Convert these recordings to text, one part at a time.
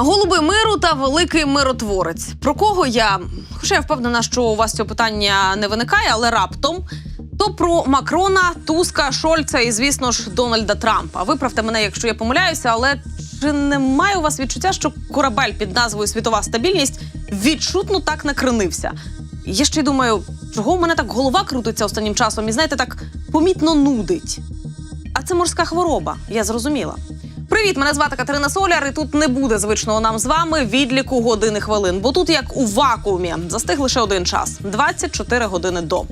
Голуби миру та великий миротворець. Про кого я? Хоча я впевнена, що у вас цього питання не виникає, але раптом. То про Макрона, Туска, Шольца і, звісно ж, Дональда Трампа. Виправте мене, якщо я помиляюся, але чи немає у вас відчуття, що корабель під назвою Світова стабільність відчутно так накренився? Я ще й думаю, чого в мене так голова крутиться останнім часом і знаєте, так помітно нудить. А це морська хвороба, я зрозуміла. Привіт, мене звати Катерина Соляр, і тут не буде звичного нам з вами відліку години хвилин. Бо тут, як у вакуумі, застиг лише один час 24 години до.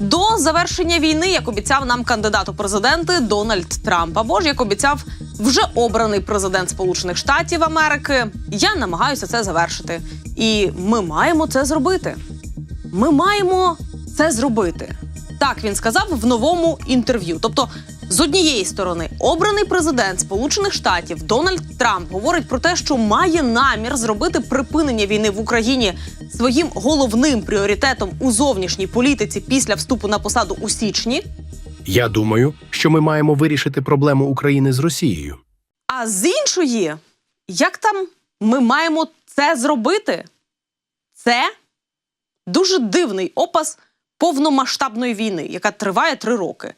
До завершення війни, як обіцяв нам кандидат у президенти Дональд Трамп, або ж як обіцяв вже обраний президент Сполучених Штатів Америки, я намагаюся це завершити. І ми маємо це зробити. Ми маємо це зробити. Так він сказав в новому інтерв'ю. Тобто, з однієї сторони, обраний президент Сполучених Штатів Дональд Трамп говорить про те, що має намір зробити припинення війни в Україні своїм головним пріоритетом у зовнішній політиці після вступу на посаду у січні. Я думаю, що ми маємо вирішити проблему України з Росією. А з іншої, як там ми маємо це зробити? Це дуже дивний опис повномасштабної війни, яка триває три роки.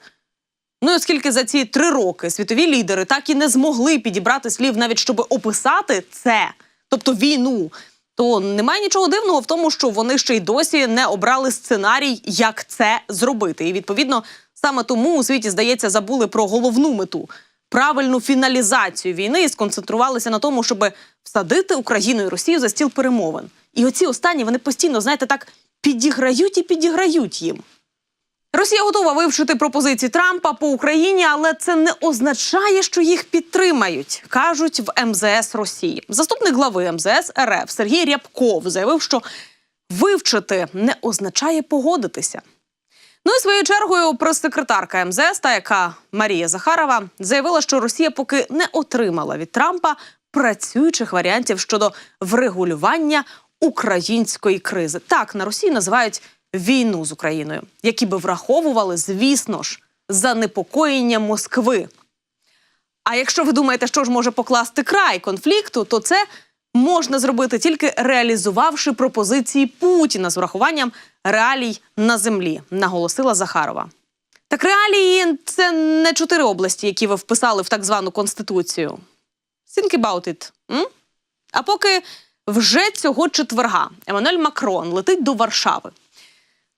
Ну оскільки за ці три роки світові лідери так і не змогли підібрати слів, навіть щоб описати це, тобто війну, то немає нічого дивного в тому, що вони ще й досі не обрали сценарій, як це зробити. І відповідно саме тому у світі здається забули про головну мету правильну фіналізацію війни і сконцентрувалися на тому, щоб всадити Україну і Росію за стіл перемовин. І оці останні вони постійно, знаєте, так підіграють і підіграють їм. Росія готова вивчити пропозиції Трампа по Україні, але це не означає, що їх підтримають, кажуть в МЗС Росії. Заступник глави МЗС РФ Сергій Рябков заявив, що вивчити не означає погодитися. Ну і своєю чергою прес-секретарка МЗС, та яка Марія Захарова, заявила, що Росія поки не отримала від Трампа працюючих варіантів щодо врегулювання української кризи. Так на Росії називають війну з Україною, які би враховували, звісно ж, занепокоєння Москви. А якщо ви думаєте, що ж може покласти край конфлікту, то це можна зробити тільки реалізувавши пропозиції Путіна з врахуванням реалій на землі, наголосила Захарова. Так реалії це не чотири області, які ви вписали в так звану конституцію. Think about it. М? А поки вже цього четверга Еммануель Макрон летить до Варшави.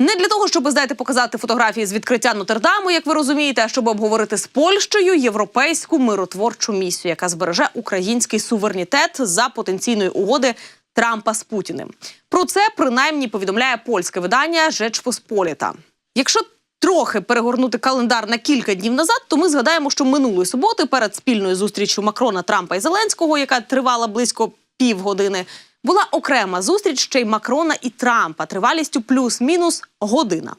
Не для того, щоб знаєте, показати фотографії з відкриття Нотр-Даму, як ви розумієте, а щоб обговорити з Польщею європейську миротворчу місію, яка збереже український суверенітет за потенційної угоди Трампа з Путіним. Про це принаймні повідомляє польське видання Жеч Посполіта. Якщо трохи перегорнути календар на кілька днів назад, то ми згадаємо, що минулої суботи перед спільною зустрічю Макрона, Трампа і Зеленського, яка тривала близько півгодини, була окрема зустріч ще й Макрона і Трампа тривалістю плюс-мінус година.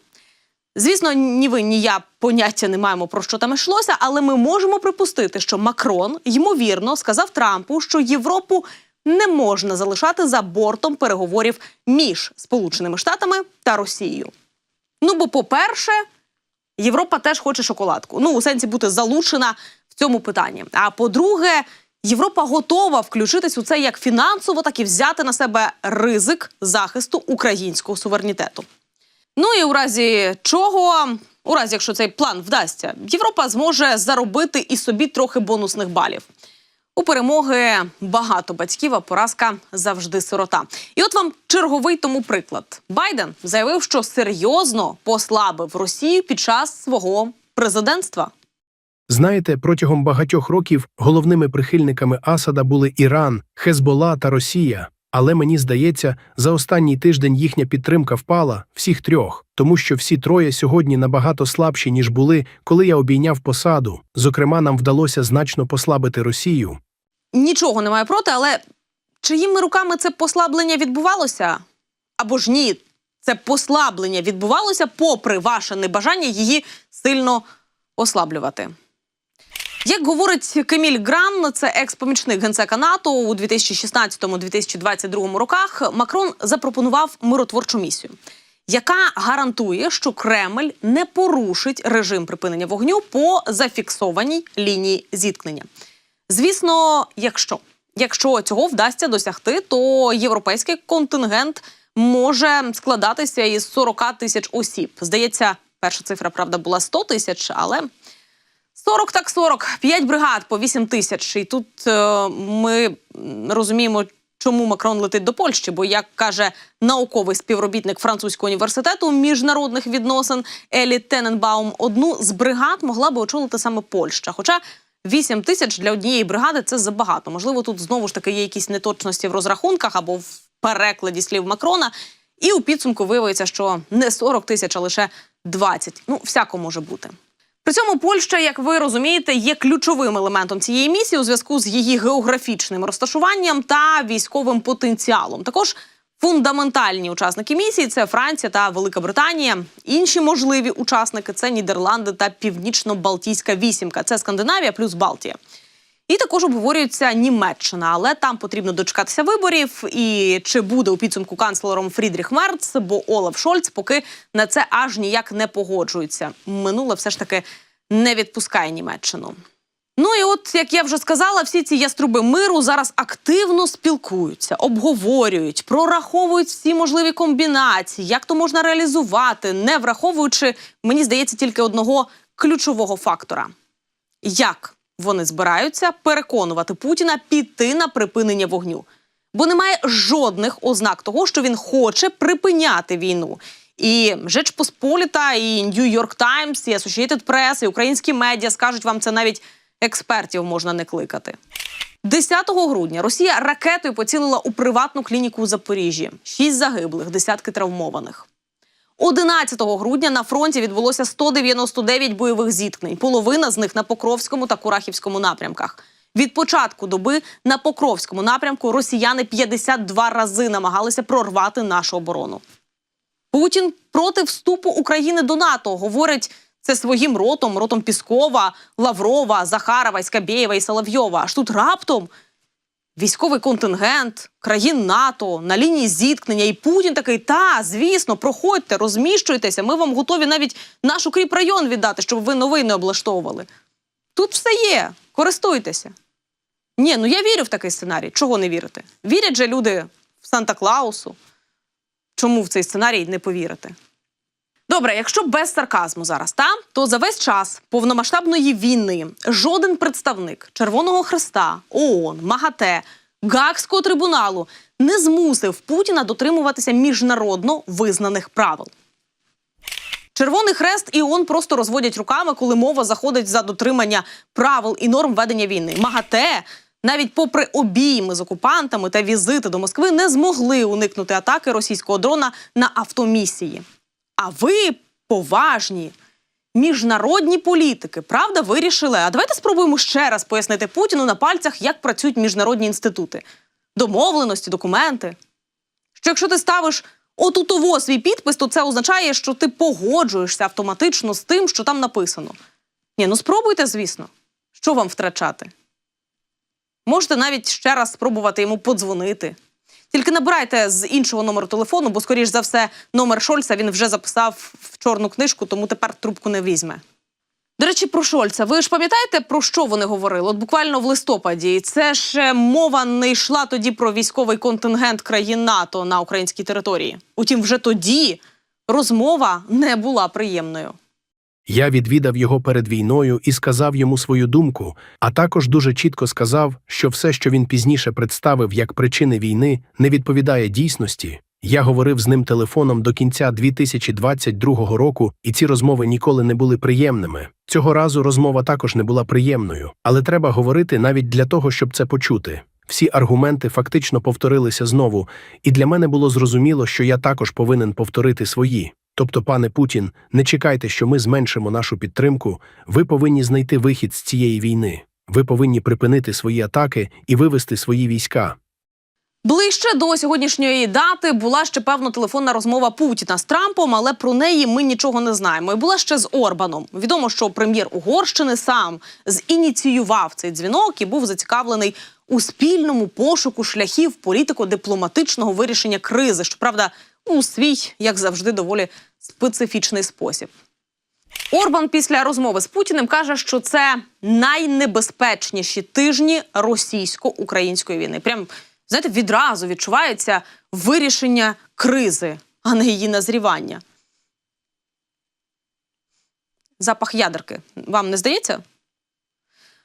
Звісно, ні ви, ні я поняття не маємо про що там йшлося, але ми можемо припустити, що Макрон ймовірно сказав Трампу, що Європу не можна залишати за бортом переговорів між Сполученими Штатами та Росією. Ну, бо, по-перше, Європа теж хоче шоколадку. Ну, у сенсі бути залучена в цьому питанні. А по-друге, Європа готова включитись у це як фінансово, так і взяти на себе ризик захисту українського суверенітету. Ну і у разі чого, у разі якщо цей план вдасться, Європа зможе заробити і собі трохи бонусних балів. У перемоги багато батьків, а поразка завжди сирота. І от вам черговий тому приклад. Байден заявив, що серйозно послабив Росію під час свого президентства. Знаєте, протягом багатьох років головними прихильниками Асада були Іран, Хезбола та Росія. Але мені здається, за останній тиждень їхня підтримка впала всіх трьох, тому що всі троє сьогодні набагато слабші, ніж були, коли я обійняв посаду. Зокрема, нам вдалося значно послабити Росію. Нічого немає проти, але чиїми руками це послаблення відбувалося? Або ж ні, це послаблення відбувалося попри ваше небажання її сильно ослаблювати. Як говорить Кеміль Гран, це екс-помічник генсека НАТО у 2016-2022 роках, Макрон запропонував миротворчу місію, яка гарантує, що Кремль не порушить режим припинення вогню по зафіксованій лінії зіткнення. Звісно, якщо якщо цього вдасться досягти, то європейський контингент може складатися із 40 тисяч осіб. Здається, перша цифра правда була 100 тисяч, але 40 так 40, 5 бригад по 8 тисяч. І тут е, ми розуміємо, чому Макрон летить до Польщі. Бо, як каже науковий співробітник французького університету міжнародних відносин Елі Тененбаум, одну з бригад могла би очолити саме Польща. Хоча 8 тисяч для однієї бригади це забагато. Можливо, тут знову ж таки є якісь неточності в розрахунках або в перекладі слів Макрона. І у підсумку виявиться, що не 40 тисяч, а лише 20. Ну, всяко може бути. При цьому Польща, як ви розумієте, є ключовим елементом цієї місії у зв'язку з її географічним розташуванням та військовим потенціалом. Також фундаментальні учасники місії це Франція та Велика Британія. Інші можливі учасники це Нідерланди та Північно-Балтійська вісімка. Це Скандинавія плюс Балтія. І також обговорюється Німеччина, але там потрібно дочекатися виборів. І чи буде у підсумку канцлером Фрідріх Мерц, бо Олаф Шольц поки на це аж ніяк не погоджується. Минуле все ж таки не відпускає Німеччину. Ну і от, як я вже сказала, всі ці яструби миру зараз активно спілкуються, обговорюють, прораховують всі можливі комбінації, як то можна реалізувати, не враховуючи, мені здається, тільки одного ключового фактора: як вони збираються переконувати Путіна піти на припинення вогню. Бо немає жодних ознак того, що він хоче припиняти війну. І Жеч Посполіта, і York Times, і Associated Press, і українські медіа скажуть вам це навіть експертів можна не кликати. 10 грудня Росія ракетою поцілила у приватну клініку у Запоріжжі. Шість загиблих, десятки травмованих. 11 грудня на фронті відбулося 199 бойових зіткнень. Половина з них на Покровському та Курахівському напрямках. Від початку доби на Покровському напрямку росіяни 52 рази намагалися прорвати нашу оборону. Путін проти вступу України до НАТО говорить це своїм ротом, ротом Піскова, Лаврова, Захарова, Скабєєва і Соловйова. Аж тут раптом військовий контингент країн НАТО на лінії зіткнення, і Путін такий: та звісно, проходьте, розміщуйтеся. Ми вам готові навіть наш укріпрайон віддати, щоб ви новий не облаштовували. Тут все є, користуйтеся. Ні, ну я вірю в такий сценарій. Чого не вірити? Вірять же люди в Санта Клаусу. Чому в цей сценарій не повірити? Добре, якщо без сарказму зараз, та то за весь час повномасштабної війни жоден представник Червоного Хреста, ООН, МАГАТЕ, Гаагського трибуналу не змусив Путіна дотримуватися міжнародно визнаних правил. Червоний хрест і ООН просто розводять руками, коли мова заходить за дотримання правил і норм ведення війни. МАГАТЕ, навіть попри обійми з окупантами та візити до Москви, не змогли уникнути атаки російського дрона на автомісії. А ви поважні міжнародні політики, правда, вирішили? А давайте спробуємо ще раз пояснити Путіну на пальцях, як працюють міжнародні інститути, домовленості, документи. Що якщо ти ставиш отутово свій підпис, то це означає, що ти погоджуєшся автоматично з тим, що там написано. Ні, ну спробуйте, звісно. Що вам втрачати? Можете навіть ще раз спробувати йому подзвонити. Тільки набирайте з іншого номеру телефону, бо, скоріш за все, номер Шольца він вже записав в чорну книжку, тому тепер трубку не візьме. До речі, про Шольца. Ви ж пам'ятаєте, про що вони говорили? От буквально в листопаді. Це ж мова не йшла тоді про військовий контингент країн НАТО на українській території. Утім, вже тоді розмова не була приємною. Я відвідав його перед війною і сказав йому свою думку, а також дуже чітко сказав, що все, що він пізніше представив як причини війни, не відповідає дійсності. Я говорив з ним телефоном до кінця 2022 року, і ці розмови ніколи не були приємними. Цього разу розмова також не була приємною, але треба говорити навіть для того, щоб це почути. Всі аргументи фактично повторилися знову, і для мене було зрозуміло, що я також повинен повторити свої. Тобто, пане Путін, не чекайте, що ми зменшимо нашу підтримку. Ви повинні знайти вихід з цієї війни. Ви повинні припинити свої атаки і вивести свої війська. Ближче до сьогоднішньої дати була ще певно телефонна розмова Путіна з Трампом, але про неї ми нічого не знаємо. І була ще з Орбаном. Відомо, що прем'єр Угорщини сам зініціював цей дзвінок і був зацікавлений у спільному пошуку шляхів політико-дипломатичного вирішення кризи. Щоправда, у свій, як завжди, доволі специфічний спосіб. Орбан після розмови з Путіним каже, що це найнебезпечніші тижні російсько-української війни. Прям знаєте, відразу відчувається вирішення кризи, а не її назрівання. Запах ядерки. Вам не здається?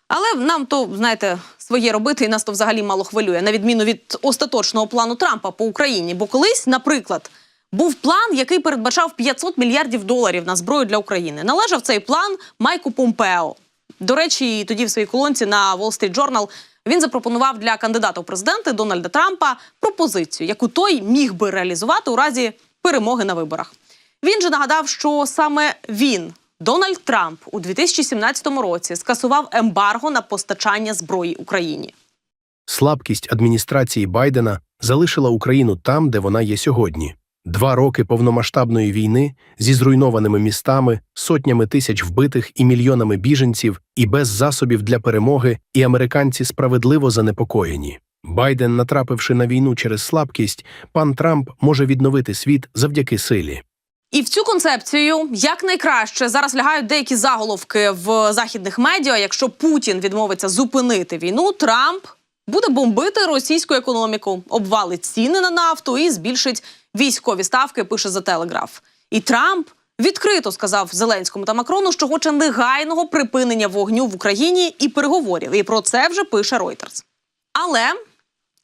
Але нам то, знаєте, своє робити, і нас то взагалі мало хвилює, на відміну від остаточного плану Трампа по Україні. Бо колись, наприклад, був план, який передбачав 500 мільярдів доларів на зброю для України. Належав цей план Майку Помпео. До речі, тоді в своїй колонці на Wall Street Journal він запропонував для кандидата у президенти Дональда Трампа пропозицію, яку той міг би реалізувати у разі перемоги на виборах. Він же нагадав, що саме він, Дональд Трамп, у 2017 році скасував ембарго на постачання зброї Україні. Слабкість адміністрації Байдена залишила Україну там, де вона є сьогодні. Два роки повномасштабної війни зі зруйнованими містами, сотнями тисяч вбитих і мільйонами біженців, і без засобів для перемоги, і американці справедливо занепокоєні. Байден, натрапивши на війну через слабкість, пан Трамп може відновити світ завдяки силі. І в цю концепцію якнайкраще зараз лягають деякі заголовки в західних медіа. Якщо Путін відмовиться зупинити війну, Трамп буде бомбити російську економіку, обвалить ціни на нафту і збільшить військові ставки. Пише за телеграф. І Трамп відкрито сказав Зеленському та Макрону, що хоче негайного припинення вогню в Україні і переговорів. І про це вже пише Reuters. Але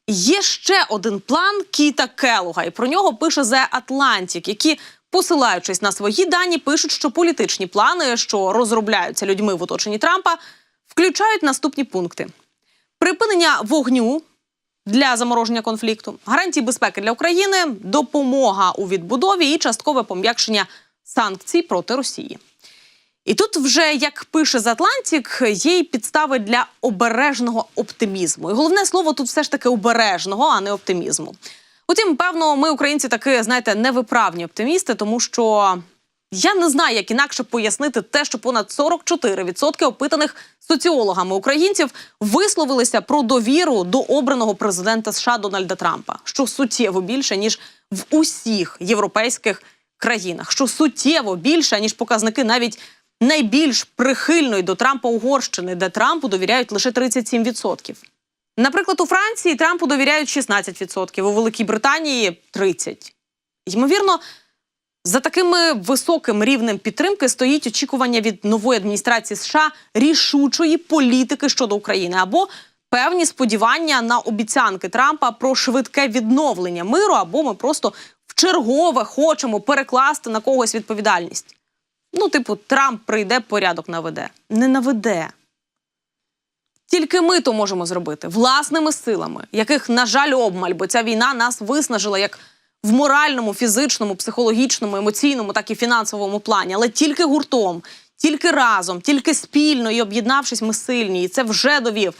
Є ще один план Кіта Келуга, і про нього пише The Atlantic, які, посилаючись на свої дані, пишуть, що політичні плани, що розробляються людьми в оточенні Трампа, включають наступні пункти: припинення вогню для замороження конфлікту, гарантії безпеки для України, допомога у відбудові і часткове пом'якшення санкцій проти Росії. І тут вже, як пише з Атлантік, є й підстави для обережного оптимізму. І головне слово тут все ж таки обережного, а не оптимізму. Утім, певно, ми, українці, таки, знаєте, невиправні оптимісти, тому що я не знаю, як інакше пояснити те, що понад 44% опитаних соціологами українців висловилися про довіру до обраного президента США Дональда Трампа, що суттєво більше ніж в усіх європейських країнах, що суттєво більше ніж показники навіть найбільш прихильної до Трампа Угорщини, де Трампу довіряють лише 37%. Наприклад, у Франції Трампу довіряють 16%, у Великій Британії 30%. Ймовірно, за такими високим рівнем підтримки стоїть очікування від нової адміністрації США рішучої політики щодо України або певні сподівання на обіцянки Трампа про швидке відновлення миру, або ми просто вчергове хочемо перекласти на когось відповідальність. Ну, типу, Трамп прийде, порядок наведе. Не наведе. Тільки ми то можемо зробити власними силами, яких, на жаль, обмаль, бо ця війна нас виснажила як в моральному, фізичному, психологічному, емоційному, так і фінансовому плані. Але тільки гуртом, тільки разом, тільки спільно і об'єднавшись, ми сильні. І це вже довів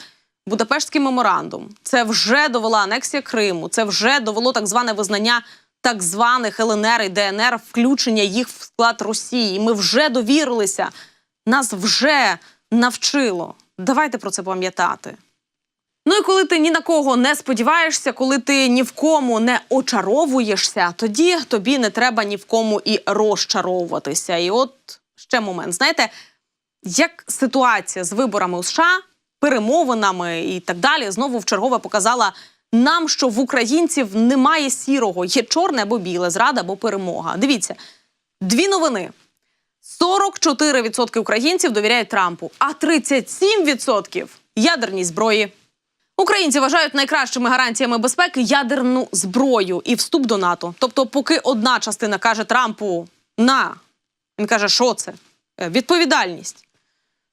Будапештський меморандум. Це вже довела анексія Криму. Це вже довело так зване визнання так званих ЛНР і ДНР, включення їх в склад Росії. І Ми вже довірилися. Нас вже навчило. Давайте про це пам'ятати. Ну і коли ти ні на кого не сподіваєшся, коли ти ні в кому не очаровуєшся, тоді тобі не треба ні в кому і розчаровуватися. І от ще момент. Знаєте, як ситуація з виборами у США, перемовинами і так далі, знову в чергове показала нам, що в українців немає сірого, є чорне або біле, зрада або перемога. Дивіться, дві новини. 44% українців довіряють Трампу, а 37% ядерній зброї. Українці вважають найкращими гарантіями безпеки ядерну зброю і вступ до НАТО. Тобто, поки одна частина каже Трампу на він каже, що це? Е, Відповідальність.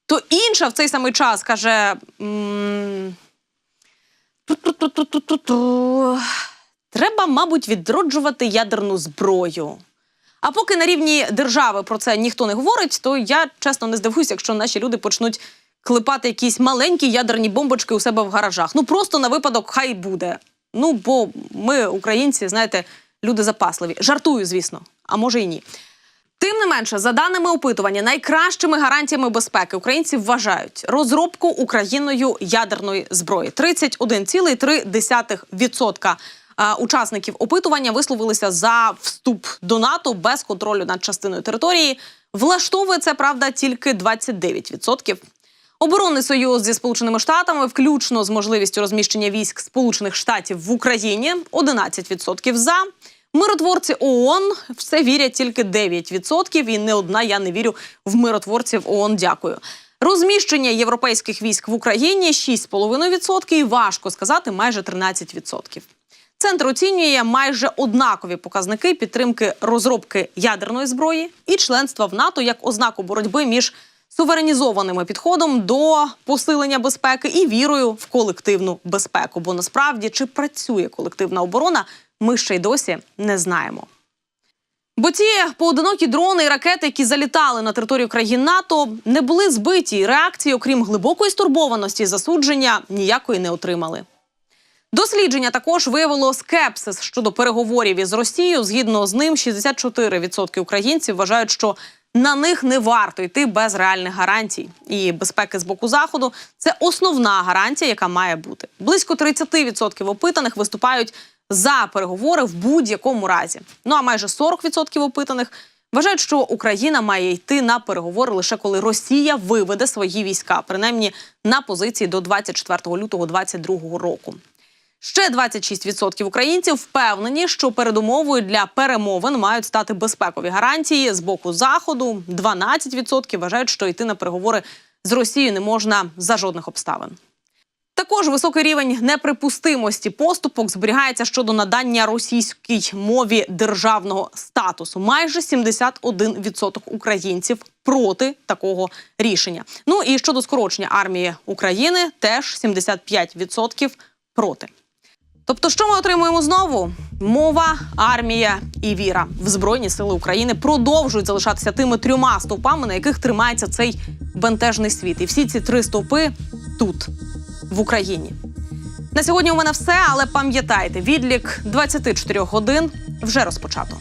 То інша в цей самий час каже. Треба, мабуть, відроджувати ядерну зброю. А поки на рівні держави про це ніхто не говорить, то я чесно не здивуюся, якщо наші люди почнуть клепати якісь маленькі ядерні бомбочки у себе в гаражах. Ну просто на випадок хай буде. Ну бо ми, українці, знаєте, люди запасливі. Жартую, звісно, а може і ні. Тим не менше, за даними опитування, найкращими гарантіями безпеки українці вважають розробку Україною ядерної зброї. 31,3% а, учасників опитування висловилися за вступ до НАТО без контролю над частиною території. Влаштовує це правда тільки 29%. Оборонний союз зі сполученими штатами, включно з можливістю розміщення військ Сполучених Штатів в Україні, 11% за. Миротворці ООН все вірять тільки 9%, і не одна я не вірю в миротворців ООН. Дякую. Розміщення європейських військ в Україні 6,5% і важко сказати майже 13%. Центр оцінює майже однакові показники підтримки розробки ядерної зброї і членства в НАТО як ознаку боротьби між суверенізованими підходом до посилення безпеки і вірою в колективну безпеку. Бо насправді чи працює колективна оборона, ми ще й досі не знаємо. Бо ті поодинокі дрони і ракети, які залітали на територію країн НАТО, не були збиті. Реакції, окрім глибокої стурбованості засудження, ніякої не отримали. Дослідження також виявило скепсис щодо переговорів із Росією. Згідно з ним, 64% українців вважають, що на них не варто йти без реальних гарантій. І безпеки з боку заходу це основна гарантія, яка має бути. Близько 30% опитаних виступають за переговори в будь-якому разі. Ну а майже 40% опитаних вважають, що Україна має йти на переговори лише коли Росія виведе свої війська, принаймні на позиції до 24 лютого 2022 року. Ще 26% українців впевнені, що передумовою для перемовин мають стати безпекові гарантії з боку заходу. 12% вважають, що йти на переговори з Росією не можна за жодних обставин. Також високий рівень неприпустимості поступок зберігається щодо надання російській мові державного статусу. Майже 71% українців проти такого рішення. Ну і щодо скорочення армії України, теж 75% проти. Тобто, що ми отримуємо знову? Мова, армія і віра в Збройні Сили України продовжують залишатися тими трьома стовпами, на яких тримається цей бентежний світ. І всі ці три стовпи тут, в Україні. На сьогодні у мене все, але пам'ятайте, відлік 24 годин вже розпочато.